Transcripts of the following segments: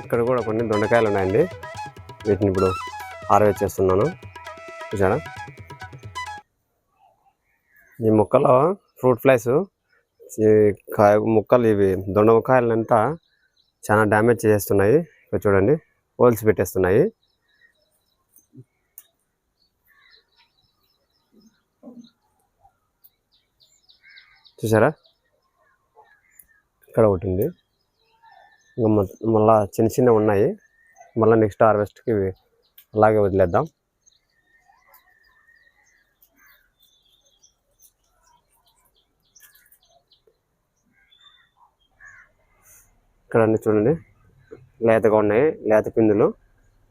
ఇక్కడ కూడా కొన్ని దొండకాయలు ఉన్నాయండి. వీటిని ఇప్పుడు హార్వెస్ట్ చేస్తున్నాను. చూసారా ఈ మొక్కలో ఫ్రూట్ ఫ్లైస్ ఈ కాయ ముక్కలు ఇవి దొండకాయలంతా చాలా డ్యామేజ్ చేస్తున్నాయి. ఇక్కడ చూడండి హోల్స్ పెట్టేస్తున్నాయి. చూసారా ఇక్కడ ఒకటి ఉంది. ఇంకా మళ్ళా చిన్న చిన్న ఉన్నాయి. మళ్ళీ నెక్స్ట్ హార్వెస్ట్కి అలాగే వదిలేద్దాం. ఇక్కడ అన్ని చూడండి. లేతగా ఉన్నాయి. లేత పిందులు.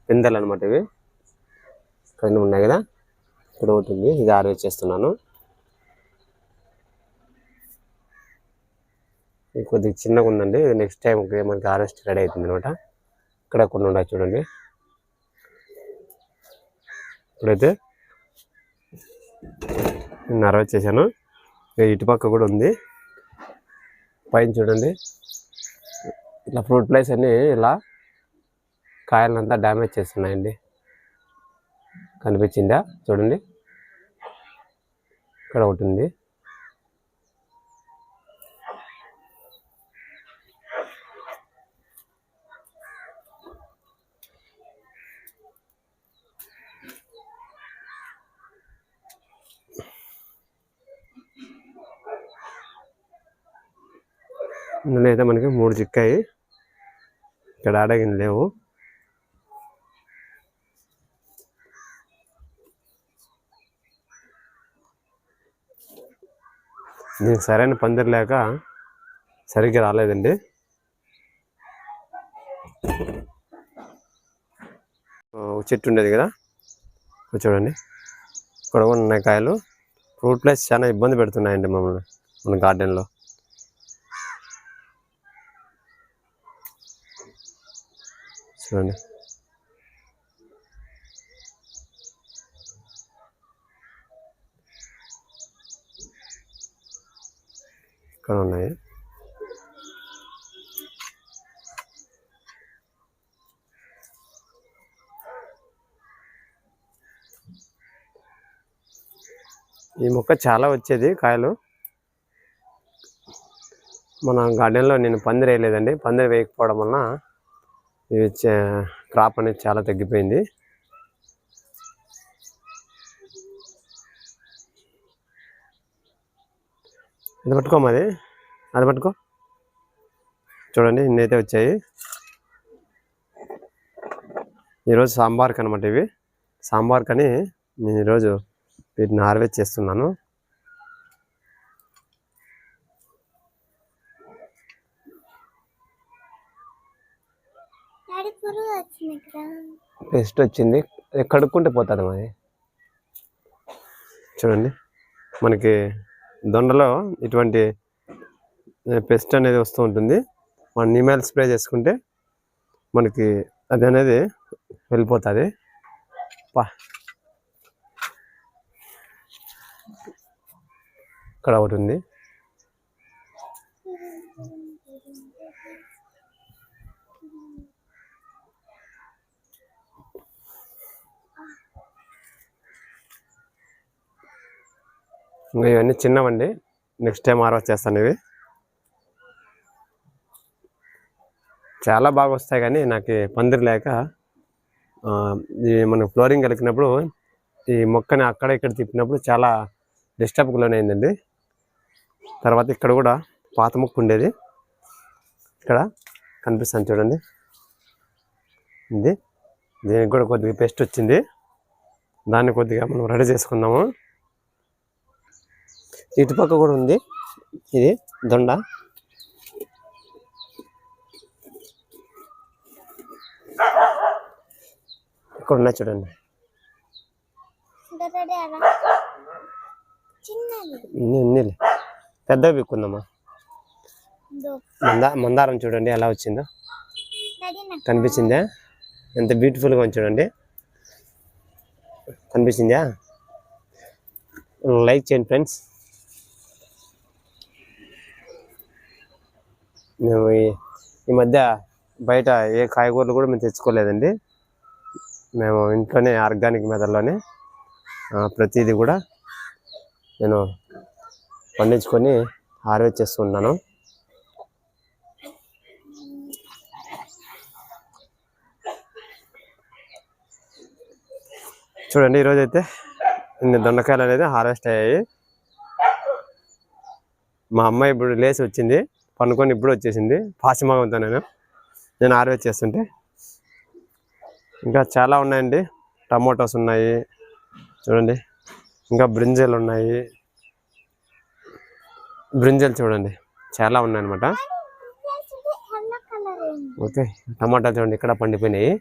పిందెలు అనమాట ఇవి. ఇక్కడ ఉన్నాయి కదా? ఇక్కడ ఒకటి ఇది హార్వెస్ట్ చేస్తున్నాను. ఇది కొద్దిగా చిన్నగా ఉందండి. నెక్స్ట్ టైం మనకి హార్వెస్ట్ రెడీ అవుతుంది అనమాట ఇక్కడ కొన్ని ఉండదు చూడండి. ఇప్పుడైతే నేను అరవై చేశాను. ఇటుపక్క కూడా ఉంది. పైన చూడండి. ఇట్లా ఫ్రూట్ ప్లేస్ అన్నీ ఇలా కాయలంతా డ్యామేజ్ చేస్తున్నాయండి. కనిపించిందా? చూడండి. ఇక్కడ ఒకటి ఉంది. ఇందులో మనకి మూడు చిక్కాయి ఇక్కడ ఆడగిన లేవు. దీనికి సరైన పందిరి లేక సరిగ్గా రాలేదండి. చెట్టు ఉండేది కదా? చూడండి. ఇక్కడ ఉన్నాయి కాయలు. ఫ్రూట్ ప్లేస్ చాలా ఇబ్బంది పెడుతున్నాయండి మమ్మల్ని మన గార్డెన్లో. చూడండి. ఇక్కడ ఉన్నాయి. ఈ మొక్క చాలా వచ్చేది కాయలు. మన గార్డెన్లో నేను పందిరి వేయలేదండి పందిరి వేయకపోవడం వలన ఇది క్రాప్ అనేది చాలా తగ్గిపోయింది. ఇది పట్టుకో మాది అది పట్టుకో. చూడండి ఇన్నైతే వచ్చాయి. ఈరోజు సాంబార్కి అనమాట ఇవి. సాంబార్ కని నేను ఈరోజు వీటిని హార్వెస్ట్ చేస్తున్నాను డాడీ పురుగు వచ్చింది ఇక్కడ పెస్ట్ వచ్చింది కడుక్కుంటే పోతుంది మరి? చూడండి. మనకి దొండలో ఇటువంటి పెస్ట్ అనేది వస్తూ ఉంటుంది. మనం నిమాయిల్ స్ప్రే చేసుకుంటే మనకి అది అనేది వెళ్ళిపోతుంది. పా. ఇక్కడ ఒకటి ఉంది. ఇంకా ఇవన్నీ చిన్నవండి. నెక్స్ట్ టైం హార్వెస్ట్ చేస్తాను ఇవి. చాలా బాగా వస్తాయి కానీ నాకు పందిరి లేక ఈ మనం ఫ్లోరింగ్ కలిపినప్పుడు ఈ మొక్కని అక్కడ ఇక్కడ తిప్పినప్పుడు చాలా డిస్టర్బ్ లోనైందండి తర్వాత ఇక్కడ కూడా పాత మొక్క ఉండేది. ఇక్కడ కనిపిస్తాను చూడండి. ఇది. దీనికి కూడా కొద్దిగా పెస్ట్ వచ్చింది. దాన్ని కొద్దిగా మనం రెడీ చేసుకుందాము. ఇటుపక్క కూడా ఉంది. ఇది దొండ. ఇక్కడ ఉన్నాయి చూడండి. ఉన్నిలే పెద్దవి పిక్కుందమ్మా. మందా మందారం చూడండి ఎలా వచ్చిందో. కనిపించిందా? ఎంత బ్యూటిఫుల్గా ఉంది చూడండి. కనిపించిందా? లైక్ చేయండి ఫ్రెండ్స్. మేము ఈ- ఈ మధ్య బయట ఏ కాయగూరలు కూడా మేము తెచ్చుకోలేదండి. మేము ఇంట్లోనే ఆర్గానిక్ మెథడ్లోనే ప్రతిదీ కూడా నేను పండించుకొని హార్వెస్ట్ చేస్తున్నాను చూడండి ఈరోజు అయితే ఇన్ని దొండకాయలు అనేది హార్వెస్ట్ అయ్యాయి. మా అమ్మాయి ఇప్పుడు లేచి వచ్చింది. పనుకొని ఇప్పుడు వచ్చేసింది. పాసిమగంతో నేను నేను హార్వెస్ట్ చేస్తుంటే. ఇంకా చాలా ఉన్నాయండి. టమాటోస్ ఉన్నాయి. చూడండి. ఇంకా బ్రింజలు ఉన్నాయి. బ్రింజలు చూడండి. చాలా ఉన్నాయన్నమాట. ఓకే. టమాటాలు చూడండి. ఇక్కడ పండిపోయినాయి.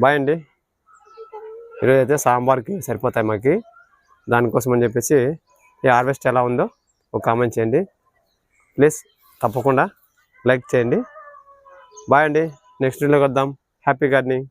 బాయ్ అండి. ఈరోజు అయితే సాంబార్కి సరిపోతాయి మాకు. దానికోసం అని చెప్పేసి ఈ హార్వెస్ట్ ఎలా ఉందో ఒక కామెంట్ చేయండి. ప్లీజ్ తప్పకుండా లైక్ చేయండి. బాయ్ అండి. నెక్స్ట్ వీడియోకి వద్దాం హ్యాపీ గార్డెనింగ్.